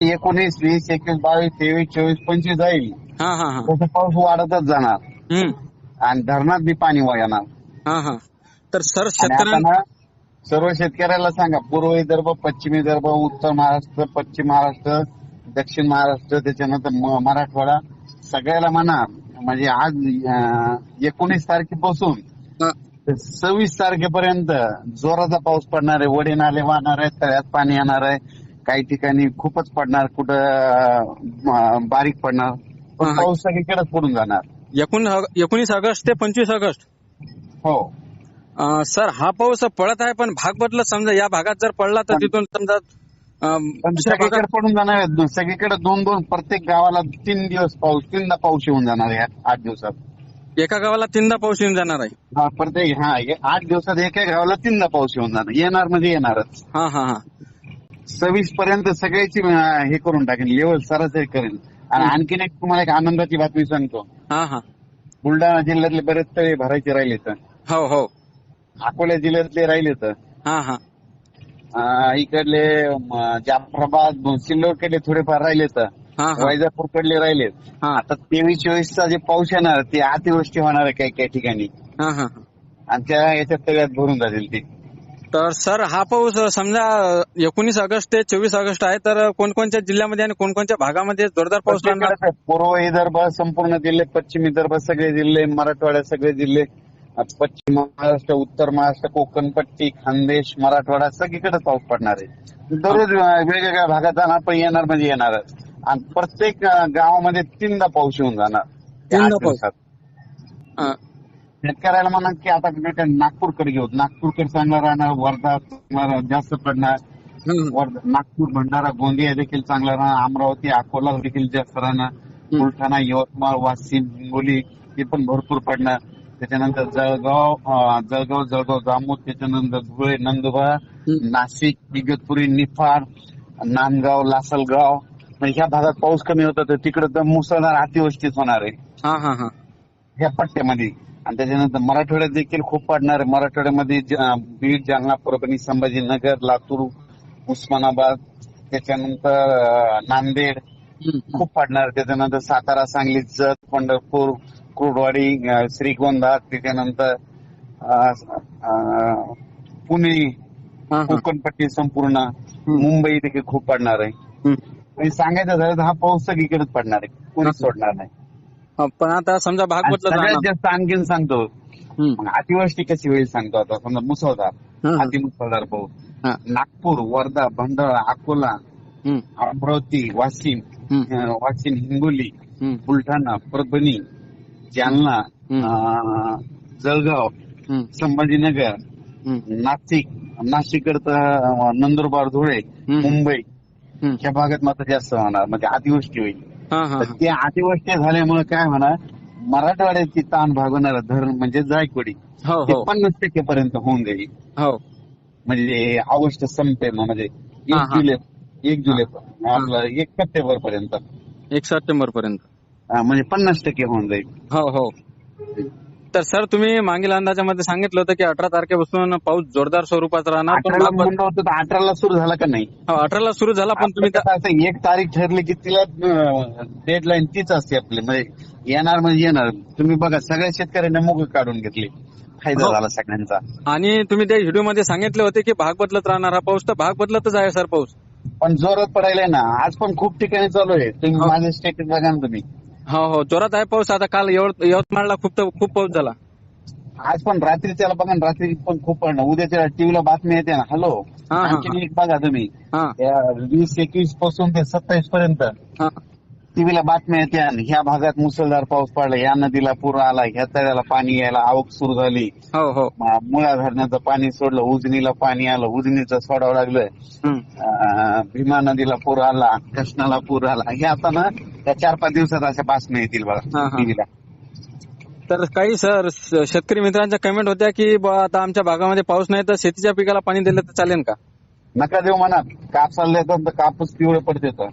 एकोणीस वीस एकवीस बावीस तेवीस चोवीस पंचवीस जाईल. हा हा हा. तसं पाऊस वाढतच जाणार. हम्म. आणि धरणात बी पाणी येणार हा हा. तर सर आणि आता शेतकऱ्यांना ना सर्व शेतकऱ्याला सांगा पूर्व विदर्भ पश्चिम विदर्भ उत्तर महाराष्ट्र पश्चिम महाराष्ट्र दक्षिण महाराष्ट्र त्याच्यानंतर म- मराठवाडा सगळ्याला म्हणा म्हणजे आज एकोणीस तारखेपासून हा, सव्वीस तारखेपर्यंत जोराचा पाऊस पडणार आहे वडे नाले वाहणार आहे तळ्यात पाणी येणार आहे काही ठिकाणी खूपच पडणार कुठं बारीक पडणार. पण. पाऊस सगळीकडेच पडून जाणार. एकूण एकोणीस ऑगस्ट ते पंचवीस ऑगस्ट. हो. अं, सर हा पाऊस पडत आहे पण भाग बदलत समजा या भागात जर पडला तर तिथून समजा अं, पण दुसऱ्या भागात सगळीकडे पडून जाणार आहे. दु- सगळीकडे दोन दोन प्रत्येक गावाला तीन दिवस पाऊस तीनदा पाऊस येऊन जाणार आहे आठ दिवसात. एका गावाला तीनदा पाऊस येऊन जाणार आहे. हा प्रत्येक हा हे आठ दिवसात एका गावाला तीनदा पाऊस येऊन जाणार. येणार म्हणजे येणारच. हा हा हा. सव्वीस पर्यंत सगळ्याची हे करून टाकेल लेवल सरासरी करेल आणि आणखीन एक तुम्हाला एक आनंदाची बातमी सांगतो. हा हा. बुलढाणा जिल्ह्यातले बरेच तळे भरायचे राहिले तर. हो हो. अकोला जिल्ह्यातले राहिले तर. हा हा. इकडले जाफराबाद सिल्लोडकडले थोडेफार राहिले तर. वैजापूर कडले राहिले. हा. आता तेवीस चोवीसचा जे पाऊस येणार ते अतिवृष्टी होणार आहे काही काही ठिकाणी. आणि त्या याच्यात तळ्यात भरून जातील ते. तर सर हा पाऊस समजा एकोणीस ऑगस्ट ते चोवीस ऑगस्ट आहे तर कोणकोणत्या जिल्ह्यामध्ये आणि कोणकोणत्या भागामध्ये जोरदार पाऊस राहणार प्रत्येकाकडे पूर्व विदर्भ संपूर्ण जिल्हे पश्चिम विदर्भ सगळे जिल्हे मराठवाड्यात सगळे जिल्हे पश्चिम महाराष्ट्र उत्तर महाराष्ट्र कोकण पट्टी खानदेश मराठवाडा सगळीकडे पाऊस पडणार आहे दररोज वेगवेगळ्या भागात जाणार पण येणार म्हणजे येणारच आणि प्रत्येक गावामध्ये तीनदा पाऊस येऊन जाणार आठ. दिवसात. शेतकऱ्याला म्हणा की आता नागपूरकडे घेऊ नागपूरकडे चांगला राहणार वर्धा चांगला जास्त पडणार. वर्धा- नागपूर भंडारा गोंदिया देखील चांगला राहणार अमरावती अकोला देखील जास्त राहणार. बुलढाणा यवतमाळ वाशिम हिंगोली हे पण भरपूर पडणार. त्याच्यानंतर जळगाव जळगाव जळगाव जामोद त्याच्यानंतर धुळे नंदुरबार. नाशिक इगतपुरी निफाड नांदगाव लासलगाव. ह्या भागात पाऊस कमी होता तर तिकडे तर मुसळधार अतिवृष्टीच होणार आहे. ह्या पट्ट्यामध्ये. आणि त्याच्यानंतर मराठवाड्यात देखील खूप पडणार आहे. मराठवाड्यामध्ये बीड जालना परभणी संभाजीनगर लातूर उस्मानाबाद त्याच्यानंतर नांदेड. खूप पडणार आहे. त्याच्यानंतर सातारा सांगली जत पंढरपूर कुर्डवाडी अं, श्रीगोंदा त्याच्यानंतर पुणे कोकणपट्टी संपूर्ण मुंबई देखील खूप पडणार आहे. सांगायचं झालं तर हा पाऊस सगळीकडेच पडणार आहे. कोणीच सोडणार नाही. पण आता समजा भाग आणि बदलत सगळ्यात जास्त आणखीन सांगतो. मग अतिवृष्टी कशी होईल सांगतो आता समजा मुसळधार हा. अतिमुसळधार पाऊस हा. नागपूर वर्धा भंडारा अकोला. अमरावती वाशिम. अं, वाशिम हिंगोली. बुलढाणा परभणी जालना. अं, जळगाव. संभाजीनगर. नाशिक नाशिक नंदुरबार धुळे. मुंबई. या भागात मात्र जास्त होणार म्हणजे अतिवृष्टी होईल त्या अतिवृष्टी झाल्यामुळे काय होणार? मराठवाड्याची ताण भागवणार धरण म्हणजे जायकवाडी. हो ते हो. पन्नास टक्के पर्यंत होऊन जाईल. हो. म्हणजे ऑगस्ट संपेल ना म्हणजे एक. जुलै एक जुलै आपलं एक सप्टेंबर पर्यंत एक सप्टेंबर पर्यंत म्हणजे पन्नास टक्के होऊन जाईल. हो हो. तर सर तुम्ही मागील अंदाजामध्ये सांगितलं होतं की अठरा तारखेपासून पाऊस जोरदार स्वरूपात राहणार पण अठराला भाग बद- म्हणलं होतं तर अठराला सुरू झाला का नाही? हो, अठराला सुरू झाला पण तुम्ही कसं एक तारीख ठरली की तिला डेडलाईन तीच असते आपली. म्हणजे येणार म्हणजे येणार. तुम्ही बघा सगळ्या शेतकऱ्यांनी मुग काढून घेतली. फायदा हो. झाला सगळ्यांचा. आणि तुम्ही त्या व्हिडिओमध्ये सांगितले होते की भाग बदलत राहणार हा पाऊस तर भाग बदलतच आहे सर पाऊस. पण जोरात पडायलाय ना. आज पण खूप ठिकाणी चालू आहे. तुम्ही हो. माझे स्टेटस बघा ना तुम्ही. हो हो. जोरात आहे पाऊस. आता काल यवत- यवतमाळला खूप खूप पाऊस झाला. आज पण रात्री त्याला बघा ना रात्री पण खूप पडणार उद्याच्या टीव्हीला बातमी येते ना. हॅलो हा, हा. आणखी एक बघा तुम्ही. हा. या वीस एकवीसपासून ते सत्तावीस पर्यंत. हा. टीव्हीला बातम्या येते आणि ह्या भागात मुसळधार पाऊस पडला. या नदीला पूर आला ह्या तळ्याला पाणी यायला आवक सुरू झाली. हो हो. मुळा धरणाचं पाणी सोडलं उजनीला पाणी आलं उजनीचं सोडावं लागलं. भीमा नदीला पूर आला कृष्णाला पूर आला. हे आता ना त्या चार पाच दिवसात अशा बातम्या येतील बघा. टीव्हीला. तर काही सर शेतकरी मित्रांच्या कमेंट होत्या की आता आमच्या भागामध्ये पाऊस नाही तर शेतीच्या पिकाला पाणी दिलं तर चालेल का? नका देऊ म्हणा. कापसाला देतात तर कापूस पिवळे पडते तर.